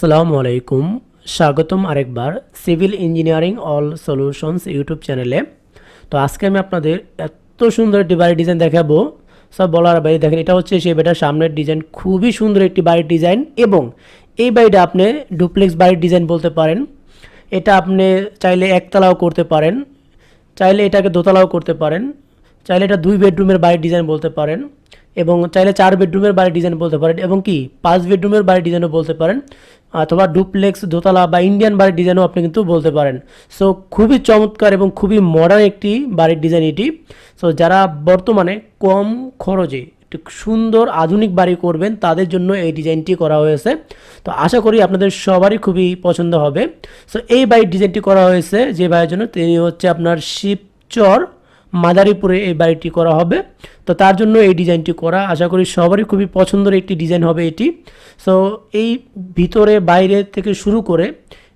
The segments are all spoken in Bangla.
আসসালামু আলাইকুম। স্বাগতম আরেকবার civil engineering all solutions YouTube চ্যানেলে। তো আজকে আমি আপনাদের এত সুন্দর একটি বাড়ির ডিজাইন দেখাবো। সব বলার বাইরে দেখেন, এটা হচ্ছে সেই বাড়িটার সামনের ডিজাইন। খুবই সুন্দর একটি বাড়ির ডিজাইন এবং এই বাড়িটা আপনি ডুপ্লেক্স বাড়ির ডিজাইন বলতে পারেন। এটা আপনি চাইলে একতলাও করতে পারেন, চাইলে এটাকে দোতলাও করতে পারেন, চাইলে এটা দুই বেডরুমের বাড়ির ডিজাইন বলতে পারেন এবং চাইলে চার বেডরুমের বাড়ির ডিজাইন বলতে পারেন এবং কি পাঁচ বেডরুমের বাড়ির ডিজাইনও বলতে পারেন। অথবা ডুপ্লেক্স, দোতলা বা ইন্ডিয়ান বাড়ির ডিজাইনও আপনি কিন্তু বলতে পারেন। সো খুবই চমৎকার এবং খুবই মডার্ন একটি বাড়ির ডিজাইন এটি। সো যারা বর্তমানে কম খরচে একটি সুন্দর আধুনিক বাড়ি করবেন, তাদের জন্য এই ডিজাইনটি করা হয়েছে। তো আশা করি আপনাদের সবারই খুবই পছন্দ হবে। সো এই বাড়ির ডিজাইনটি করা হয়েছে যে ভাইয়ের জন্য, তিনি হচ্ছে আপনার শিবচর। মাদারীপুরে এই বাড়িটি করা হবে। তো তার জন্য এই ডিজাইনটি করা, আশা করি সবারই খুবই পছন্দের একটি ডিজাইন হবে এটি। সো এই ভিতরে বাইরে থেকে শুরু করে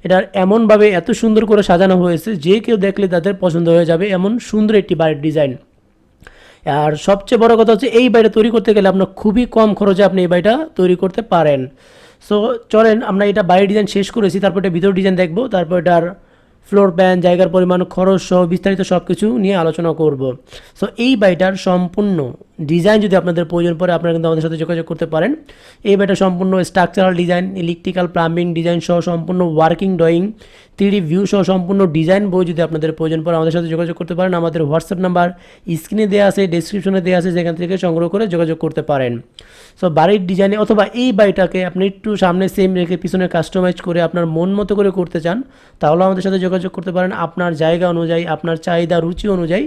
এটার এমনভাবে এত সুন্দর করে সাজানো হয়েছে যে কেউ দেখলে তাদের পছন্দ হয়ে যাবে এমন সুন্দর একটি বাড়ির ডিজাইন। আর সবচেয়ে বড় কথা হচ্ছে এই বাড়িটা তৈরি করতে গেলে আপনার খুবই কম খরচে আপনি এই বাড়িটা তৈরি করতে পারেন। সো চলেন আমরা এটা বাইরের ডিজাইন শেষ করেছি, তারপর এটা ভিতর ডিজাইন দেখব, তারপর এটার ফ্লোর প্ল্যান জায়গার পরিমাণ, খরচ সহ বিস্তারিত সব কিছু নিয়ে আলোচনা করব। সো এই বাড়িটার সম্পূর্ণ ডিজাইন যদি আপনাদের প্রয়োজন পড়ে, আপনারা কিন্তু আমাদের সাথে যোগাযোগ করতে পারেন। এই বাড়িটা সম্পূর্ণ structural design electrical plumbing design সহ সম্পূর্ণ ওয়ার্কিং ড্রয়িং থ্রি ভিউ সহ সম্পূর্ণ ডিজাইন বই যদি আপনাদের প্রয়োজন পড়ে, আমাদের সাথে যোগাযোগ করতে পারেন। আমাদের হোয়াটসঅ্যাপ নাম্বার স্ক্রিনে দেওয়া আছে ডিসক্রিপশনে দেওয়া আছে, যেখান থেকে সংগ্রহ করে যোগাযোগ করতে পারেন। সো বাড়ির ডিজাইনে অথবা এই বাড়িটাকে আপনি একটু সামনে সেম রেখে পিছনে কাস্টমাইজ করে আপনার মন মতো করে করতে চান, তাহলে আমাদের সাথে যোগাযোগ করতে পারেন। আপনার জায়গা অনুযায়ী, আপনার চাহিদা, রুচি অনুযায়ী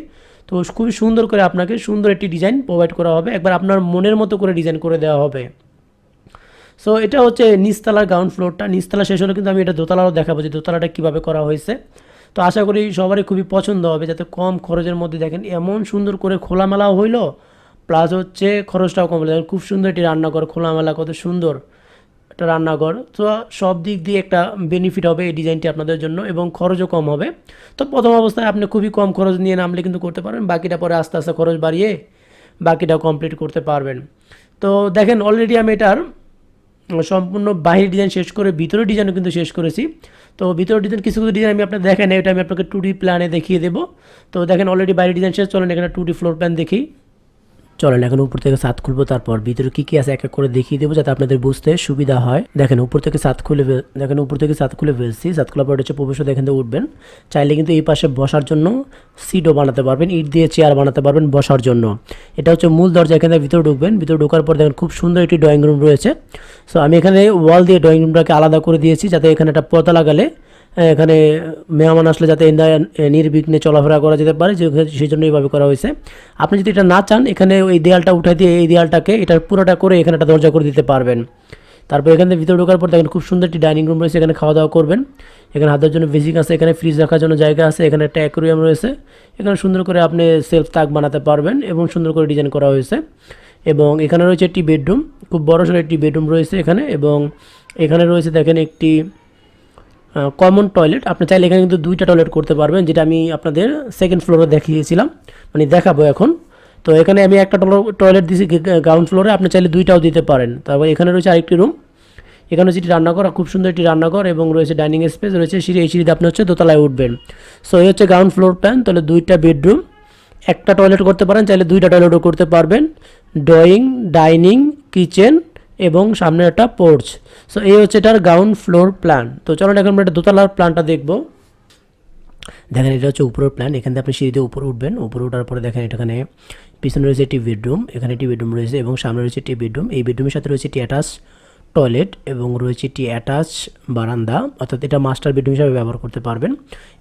তো খুবই সুন্দর করে আপনাকে সুন্দর একটি ডিজাইন প্রোভাইড করা হবে। একবার আপনার মনের মতো করে ডিজাইন করে দেওয়া হবে। সো এটা হচ্ছে নিচতলার গ্রাউন্ড ফ্লোরটা নিচতলা শেষ হলে কিন্তু আমি এটা দোতলাও দেখাবো যে দোতলাটা কীভাবে করা হয়েছে। তো আশা করি সবারই খুবই পছন্দ হবে, যাতে কম খরচের মধ্যে দেখেন এমন সুন্দর করে খোলামেলাও হইল প্লাস হচ্ছে খরচটাও কম খুব সুন্দর একটি রান্নাঘর, খোলামেলা, কত সুন্দর। একটা রান্নাঘর। তো সব দিক দিয়ে একটা বেনিফিট হবে এই ডিজাইনটি আপনাদের জন্য এবং খরচও কম হবে। তো প্রথম অবস্থায় আপনি খুবই কম খরচ নিয়ে নামলে কিন্তু করতে পারবেন, বাকিটা পরে আস্তে আস্তে খরচ বাড়িয়ে বাকিটা কমপ্লিট করতে পারবেন। তো দেখেন অলরেডি আমি এটার সম্পূর্ণ বাহির ডিজাইন শেষ করে ভিতরের ডিজাইনও কিন্তু শেষ করেছি। তো ভিতরের ডিজাইন কিছু কিছু ডিজাইন আমি আপনার দেখেন এটা আমি আপনাকে টু ডি প্ল্যানে দেখিয়ে দেবো। তো দেখেন অলরেডি বাইরের ডিজাইন শেষ, চলেন এখানে টু ডি ফ্লোর প্ল্যান দেখি। চলেন, এখন উপর থেকে ছাদ খুলবো, তারপর ভিতরে কি কি আছে এক এক করে দেখিয়ে দেবো যাতে আপনাদের বুঝতে সুবিধা হয়। দেখেন, উপর থেকে ছাদ খুলে দেখেন, উপর থেকে ছাদ খুলে ফেলছি। ছাদ খোলার পর হচ্ছে প্রবেশ থেকে উঠবেন। চাইলে কিন্তু এই পাশে বসার জন্য সিটও বানাতে পারবেন, ইট দিয়ে চেয়ার বানাতে পারবেন বসার জন্য। এটা হচ্ছে মূল দরজা, এখান ভিতরে ঢুকবেন। ভিতরে ঢোকার পর দেখেন খুব সুন্দর একটি ড্রয়িং রুম রয়েছে। সো আমি এখানে ওয়াল দিয়ে ড্রয়িং রুমটাকে আলাদা করে দিয়েছি, যাতে এখানে একটা পর্দা লাগালে এখানে মেহমান আসলে যাতে নির্বিঘ্নে চলাফেরা করা যেতে পারে সেই জন্য এইভাবে করা হয়েছে। আপনি যদি এটা না চান, এখানে ওই দেয়ালটা উঠে দিয়ে এই দেয়ালটাকে এটা পুরোটা করে এখানে একটা দরজা করে দিতে পারবেন। তারপর এখান থেকে ভিতরে ঢোকার পর দেখেন খুব সুন্দর একটি ডাইনিং রুম রয়েছে, এখানে খাওয়া দাওয়া করবেন। এখানে হাতের জন্য বেসিক আছে, এখানে ফ্রিজ রাখার জন্য জায়গা আছে, এখানে একটা অ্যাকোরিয়াম রয়েছে। এখানে সুন্দর করে আপনি সেলফ তাক বানাতে পারবেন এবং সুন্দর করে ডিজাইন করা হয়েছে। এবং এখানে রয়েছে একটি বেডরুম, খুব বড় সড়ো একটি বেডরুম রয়েছে এখানে এবং এখানে রয়েছে দেখেন একটি কমন টয়লেট আপনি চাইলে এখানে কিন্তু দুইটা টয়লেট করতে পারবেন, যেটা আমি আপনাদের সেকেন্ড ফ্লোরে দেখিয়েছিলাম। মানে দেখাবো এখন। তো এখানে আমি একটা টয়লেট দিয়েছি গ্রাউন্ড ফ্লোরে আপনি চাইলে দুইটাও দিতে পারেন। তারপর এখানে রয়েছে আরেকটি রুম এখানে হচ্ছে রান্নাঘর খুব সুন্দর একটি রান্নাঘর, এবং রয়েছে ডাইনিং স্পেস রয়েছে সিঁড়ি। এই সিঁড়িতে আপনি হচ্ছে দোতলায় উঠবেন। সো এই হচ্ছে গ্রাউন্ড ফ্লোর প্ল্যান তাহলে দুইটা বেডরুম একটা টয়লেট করতে পারেন, চাইলে দুইটা টয়লেটও করতে পারবেন। ড্রয়িং ডাইনিং কিচেন এবং সামনে একটা পোর্চ সো এই হচ্ছে এটার গ্রাউন্ড ফ্লোর প্ল্যান তো চলুন এখন আমরা একটা দোতলার প্ল্যানটা দেখব। দেখেন, এটা হচ্ছে উপরের প্ল্যান এখান থেকে আপনি সিঁড়িতে উপরে উঠবেন। উপরে ওঠার পরে দেখেন এখানে পিছনে রয়েছে একটি বেডরুম এখানে একটি বেডরুম রয়েছে এবং সামনে রয়েছে একটি বেডরুম এই বেডরুমের সাথে রয়েছে একটি অ্যাটাচ টয়লেট এবং রয়েছে একটি অ্যাটাচ বারান্দা। অর্থাৎ এটা মাস্টার বেডরুম হিসাবে ব্যবহার করতে পারবেন।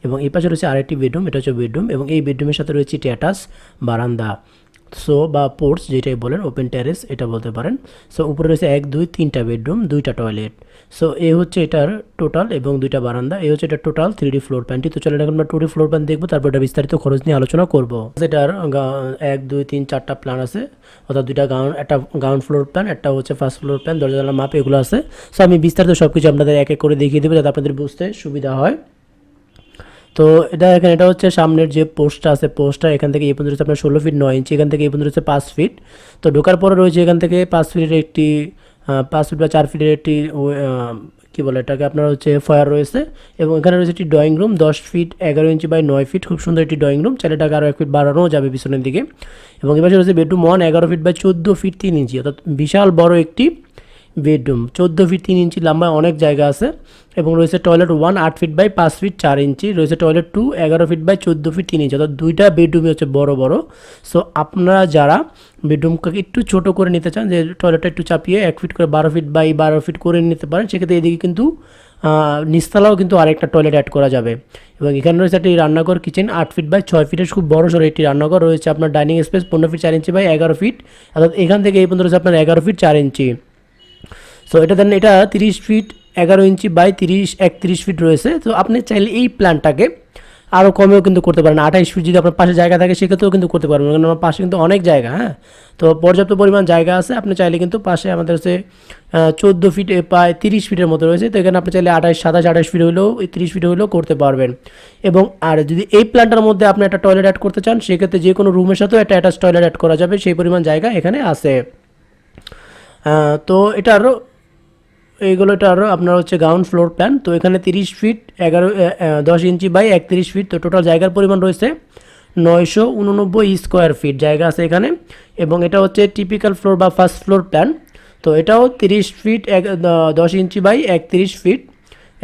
এবং এই পাশে রয়েছে আরেকটি বেডরুম এটা হচ্ছে বেডরুম এবং এই বেডরুমের সাথে রয়েছে একটি অ্যাটাচ বারান্দা। সো বা পোর্টস যেটাই বলেন ওপেন টেরেস এটা বলতে পারেন। সো উপরে রয়েছে এক, দুই, তিনটা বেডরুম দুইটা টয়লেট সো এ হচ্ছে এটার টোটাল এবং দুইটা বারান্দা। এ হচ্ছে এটা টোটাল থ্রি ডি ফ্লোর প্যানটি তো চলে এখন আমরা টু ডি ফ্লোর প্যান দেখব, তারপর এটা বিস্তারিত খরচ নিয়ে আলোচনা করব। এটার এক, দুই, তিন, চারটা প্ল্যান আছে। অর্থাৎ দুইটা গ্রাউন্ড একটা গ্রাউন্ড ফ্লোর প্ল্যান একটা হচ্ছে ফার্স্ট ফ্লোর প্ল্যান দরজা মাপ, এগুলো আছে। সো আমি বিস্তারিত সব কিছু আপনাদের এক এক করে দেখিয়ে দেবো, যাতে আপনাদের বুঝতে সুবিধা হয়। তো এটা এখানে এটা হচ্ছে সামনের যে পোস্টটা আছে পোস্টটা এখান থেকে এই পর্যন্ত রয়েছে আপনার ষোলো ফিট নয় ইঞ্চি এখান থেকে এই পর্যন্ত রয়েছে পাঁচ ফিট তো ঢোকার পরে রয়েছে এখান থেকে পাঁচ ফিটের একটি পাঁচ ফিট বা চার ফিটের একটি কী বলে এটাকে, আপনার হচ্ছে ফয়ার রয়েছে এবং এখানে রয়েছে একটি ড্রয়িং রুম দশ ফিট এগারো ইঞ্চি বাই নয় ফিট খুব সুন্দর একটি ড্রয়িং রুম চাইলে আরও এক ফিট বাড়ানোও যাবে পিছনের দিকে। এবং এবার রয়েছে বেডরুম ওয়ান এগারো ফিট বাই চোদ্দ ফিট তিন ইঞ্চি অর্থাৎ বিশাল বড় একটি বেডরুম। চোদ্দ ফিট তিন ইঞ্চি লম্বা অনেক জায়গা আছে এবং রয়েছে টয়লেট ওয়ান আট ফিট বাই পাঁচ ফিট চার ইঞ্চি রয়েছে টয়লেট টু এগারো ফিট বাই চোদ্দ ফিট তিন ইঞ্চি। অর্থাৎ দুইটা বেডরুমই হচ্ছে বড় বড়। সো আপনারা যারা বেডরুমকে একটু ছোট করে নিতে চান যে টয়লেটটা একটু চাপিয়ে এক ফিট করে বারো ফিট বাই বারো ফিট করে নিতে পারেন সেক্ষেত্রে এদিকে কিন্তু আহ, নিচতলাও কিন্তু আরেকটা টয়লেট অ্যাড করা যাবে। এবং এখানে রয়েছে একটি রান্নাঘর কিচেন আট ফিট বাই ছয় ফিটের খুব বড় সড়ো একটি রান্নাঘর। রয়েছে আপনার ডাইনিং স্পেস পনেরো ফিট চার ইঞ্চি বাই এগারো ফিট। অর্থাৎ এখান থেকে এই পর্যন্ত রয়েছে আপনার এগারো ফিট চার ইঞ্চি। সো এটা দেন এটা তিরিশ ফিট এগারো ইঞ্চি বাই তিরিশ, একত্রিশ ফিট রয়েছে। তো আপনি চাইলে এই প্ল্যানটাকে আরও কমেও কিন্তু করতে পারেন। আঠাইশ ফিট যদি আপনার পাশে জায়গা থাকে, সেক্ষেত্রেও কিন্তু করতে পারবেন। কারণ আমার পাশে কিন্তু অনেক জায়গা হ্যাঁ? তো পর্যাপ্ত পরিমাণ জায়গা আছে। আপনি চাইলে কিন্তু পাশে আমাদের হচ্ছে চোদ্দ ফিট প্রায় তিরিশ ফিটের মতো রয়েছে। তো এখানে আপনি চাইলে আঠাশ সাতাশ আঠাশ ফিট হলেও তিরিশ ফিট হলেও করতে পারবেন। এবং আর যদি এই প্ল্যানটার মধ্যে আপনি একটা টয়লেট অ্যাড করতে চান, সেক্ষেত্রে যে কোনো রুমের সাথেও একটা অ্যাটাচ টয়লেট অ্যাড করা যাবে। সেই পরিমাণ জায়গা এখানে আছে। তো এটা আরও এইগুলো এটা আরও আপনার হচ্ছে গ্রাউন্ড ফ্লোর প্ল্যান তো এখানে তিরিশ ফিট এগারো দশ ইঞ্চি বাই একত্রিশ ফিট তো টোটাল জায়গার পরিমাণ রয়েছে নয়শো উননব্বই স্কোয়ার ফিট জায়গা আছে এখানে। এবং এটা হচ্ছে টিপিক্যাল ফ্লোর বা ফার্স্ট ফ্লোর প্ল্যান তো এটাও তিরিশ ফিট এক দশ ইঞ্চি বাই একত্রিশ ফিট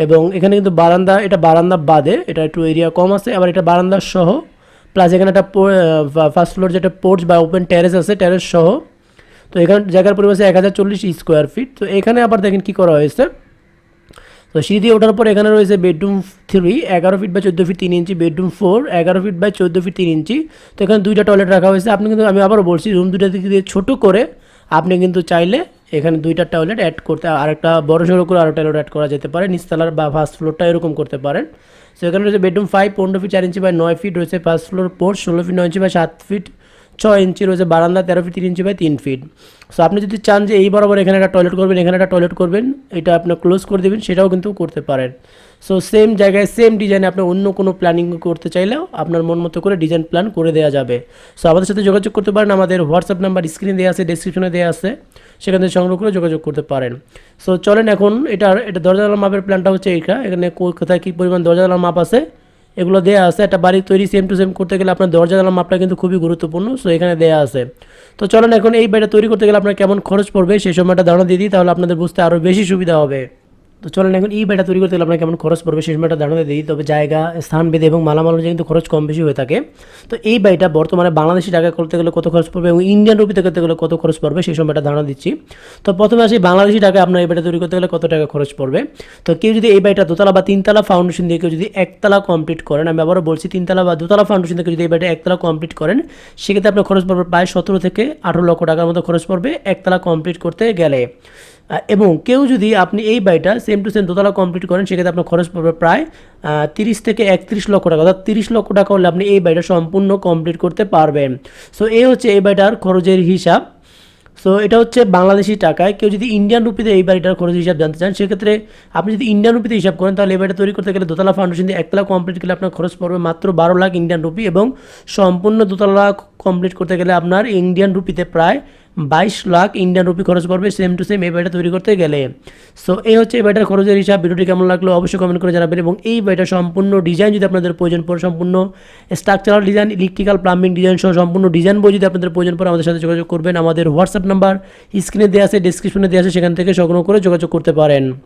এবং এখানে কিন্তু বারান্দা, এটা বারান্দা বাদে, এটা একটু এরিয়া কম আছে, আবার এটা বারান্দা সহ প্লাস এখানে একটা ফার্স্ট ফ্লোর যেটা পোর্চ বা ওপেন টেরেস আছে টেরেস সহ তো এখানে জায়গার পরিমাণ এক হাজার চল্লিশ স্কোয়ার ফিট তো এখানে আবার দেখেন কী করা হয়েছে। তো সিঁড়ি দিয়ে ওঠার পর এখানে রয়েছে বেডরুম থ্রি এগারো ফিট বা চোদ্দ ফিট তিন ইঞ্চি বেডরুম ফোর এগারো ফিট বাই চোদ্দ ফিট তিন ইঞ্চি তো এখানে দুইটা টয়লেট রাখা হয়েছে। আপনি কিন্তু, আমি আবারও বলছি রুম দুইটা দিক দিয়ে ছোটো করে আপনি কিন্তু চাইলে এখানে দুইটা টয়লেট অ্যাড করতে, আরেকটা বড় সড়ো করে আরও টয়লেট অ্যাড করা যেতে পারে। নিচতলার বা ফার্স্ট ফ্লোরটা এরকম করতে পারেন। সো এখানে রয়েছে বেডরুম ফাইভ পনেরো ফিট চার ইঞ্চি বাই নয় ফিট রয়েছে ফার্স্ট ফ্লোর পোর্ট ষোলো ফিট নয় ইঞ্চি বাই সাত ফিট ছয় ইঞ্চি রয়েছে বারান্দা, তেরো ফিট তিন ইঞ্চি বাই তিন ফিট সো আপনি যদি চান যে এই বরাবর এখানে একটা টয়লেট করবেন, এখানে একটা টয়লেট করবেন, এটা আপনি ক্লোজ করে দেবেন, সেটাও কিন্তু করতে পারেন। সো সেম জায়গায় সেম ডিজাইনে আপনি অন্য কোনো প্ল্যানিং করতে চাইলেও আপনার মন মতো করে ডিজাইন প্ল্যান করে দেওয়া যাবে। সো আমাদের সাথে যোগাযোগ করতে পারেন, আমাদের হোয়াটসঅ্যাপ নাম্বার স্ক্রিনে দেওয়া আছে ডেসক্রিপশনে দেওয়া আছে। সেখান থেকে সংগ্রহ করে যোগাযোগ করতে পারেন। সো চলেন এখন এটা এটা দরজা জানালার মাপের প্ল্যানটা হচ্ছে এটা এখানে কোথায় কী পরিমাণ দরজা জানালার মাপ আছে এগুলো দেওয়া আছে। একটা বাড়ি তৈরি সেম টু সেম করতে গেলে আপনার দরজা জানালা মাপটা কিন্তু খুবই গুরুত্বপূর্ণ সো এখানে দেওয়া আছে। তো চলেন এখন এই বাড়িটা তৈরি করতে গেলে আপনার কেমন খরচ পড়বে, সেই সময়টা ধারণা দিয়ে দিই, তাহলে আপনাদের বুঝতে আরও বেশি সুবিধা হবে। তো চলেন এখন এই বাড়িটা তৈরি করতে গেলে আপনার কেমন খরচ পড়বে? সেই সময়টা দিয়ে দিই তবে জায়গা, স্থান বেঁধে এবং মালামাল অনুযায়ী কিন্তু খরচ কম বেশি হয়ে থাকে। তো এই বাড়িটা বর্তমানে বাংলাদেশি টাকা করতে গেলে কত খরচ পড়বে এবং ইন্ডিয়ান রুপিতে করতে গেলে কত খরচ পড়বে? সেই সময়টা ধারণা দিচ্ছি। তো প্রথমে আসি, বাংলাদেশি টাকা আপনার এই বাড়িটা তৈরি করতে গেলে কত টাকা খরচ পড়বে? তো কেউ যদি এই বাড়িটা দোতলা বা তিনতলা ফাউন্ডেশন দিয়ে কেউ যদি একতলা কমপ্লিট করেন, আমি আবারও বলছি তিনতলা বা দোতলা ফাউন্ডেশন থেকে যদি এই বাড়িটা একতলা কমপ্লিট করেন, সেক্ষেত্রে আপনার খরচ পড়বে প্রায় সতেরো থেকে আঠারো লক্ষ টাকার মতো খরচ পড়বে একতলা কমপ্লিট করতে গেলে। এবং কেউ যদি আপনি এই বাড়িটা সেম টু সেম দোতলা কমপ্লিট করেন, সেক্ষেত্রে আপনার খরচ পড়বে প্রায় তিরিশ থেকে একত্রিশ লক্ষ টাকা, অর্থাৎ তিরিশ লক্ষ টাকা হলে আপনি এই বাড়িটা সম্পূর্ণ কমপ্লিট করতে পারবেন। সো এই হচ্ছে এই বাড়িটার খরচের হিসাব। সো এটা হচ্ছে বাংলাদেশি টাকায় কেউ যদি ইন্ডিয়ান রুপিতে এই বাড়িটার খরচ হিসাব জানতে চান, সেক্ষেত্রে আপনি যদি ইন্ডিয়ান রুপিতে হিসাব করেন, তাহলে এই বাড়িটা তৈরি করতে গেলে দোতলা ফাউন্ডেশন দিয়ে একতলা কমপ্লিট করলে আপনার খরচ পড়বে মাত্র বারো লাখ ইন্ডিয়ান রুপি এবং সম্পূর্ণ দোতলা কমপ্লিট করতে গেলে আপনার ইন্ডিয়ান রুপিতে প্রায় বাইশ লাখ ইন্ডিয়ান রুপি খরচ পড়বে সেম টু সেম এই বাড়িটা তৈরি করতে গেলে। সো এই হচ্ছে এই ব্যাটার খরচের হিসাব। ভিডিওটি কেমন লাগল অবশ্যই কমেন্ট করে জানাবেন এবং এই বাড়িটা সম্পূর্ণ ডিজাইন যদি আপনাদের প্রয়োজন পড়ে, সম্পূর্ণ structural design electrical plumbing design সহ সম্পূর্ণ ডিজাইন বই যদি আপনাদের প্রয়োজন পড়ে, আমাদের সাথে যোগাযোগ করবেন। আমাদের হোয়াটসঅ্যাপ নাম্বার স্ক্রিনে দেওয়া আছে ডিসক্রিপশনে দেওয়া আছে, সেখান থেকে সংগ্রহ করে যোগাযোগ করতে পারেন।